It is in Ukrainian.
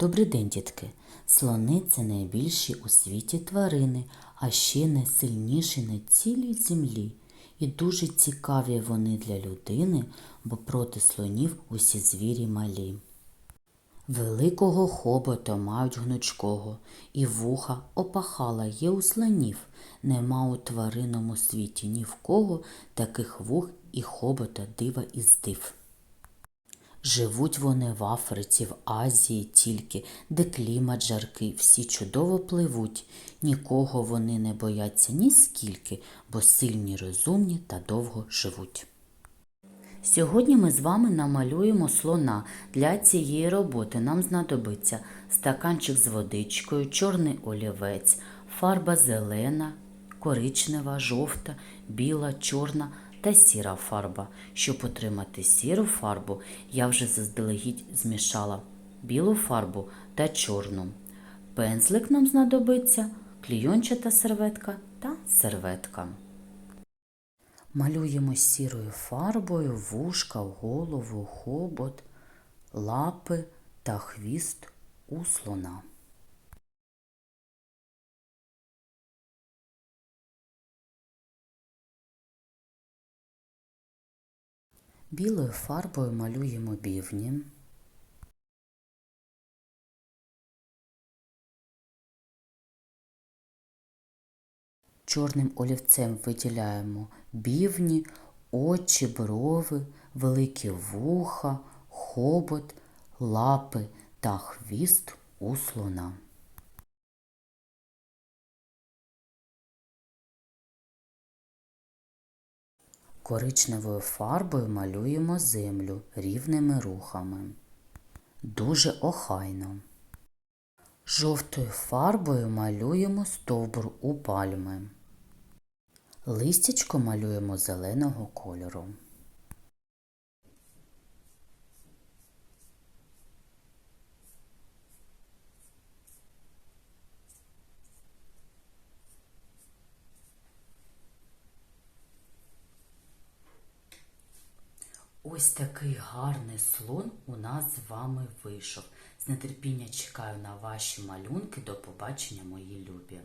Добрий день, дітки! Слони це найбільші у світі тварини, а ще найсильніші на цілій землі. І дуже цікаві вони для людини, бо проти слонів усі звірі малі. Великого хобота мають гнучкого, і вуха опахала є у слонів. Нема у тваринному світі ні в кого таких вух і хобота дива і здив. Живуть вони в Африці, в Азії тільки, де клімат жаркий, всі чудово пливуть. Нікого вони не бояться ні бо сильні, розумні та довго живуть. Сьогодні ми з вами намалюємо слона. Для цієї роботи нам знадобиться стаканчик з водичкою, чорний олівець, фарба зелена, коричнева, жовта, біла, чорна та сіра фарба. Щоб отримати сіру фарбу, я вже заздалегідь змішала білу фарбу та чорну. Пензлик нам знадобиться, клійончата серветка та серветка. Малюємо сірою фарбою вушка, голову, хобот, лапи та хвіст у слона. Білою фарбою малюємо бівні. Чорним олівцем виділяємо бівні, очі, брови, великі вуха, хобот, лапи та хвіст у слона. Коричневою фарбою малюємо землю рівними рухами. Дуже охайно. Жовтою фарбою малюємо стовбур у пальми. Листячко малюємо зеленого кольору. Ось такий гарний слон у нас з вами вийшов. З нетерпіння чекаю на ваші малюнки. До побачення, мої любі!